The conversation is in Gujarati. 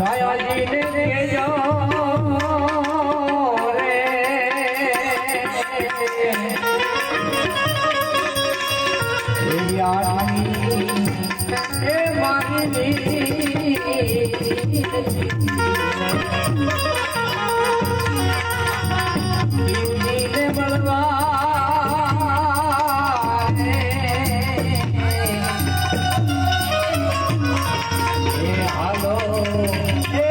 દયાજીને કેજો રે એ મારી Oh, hey.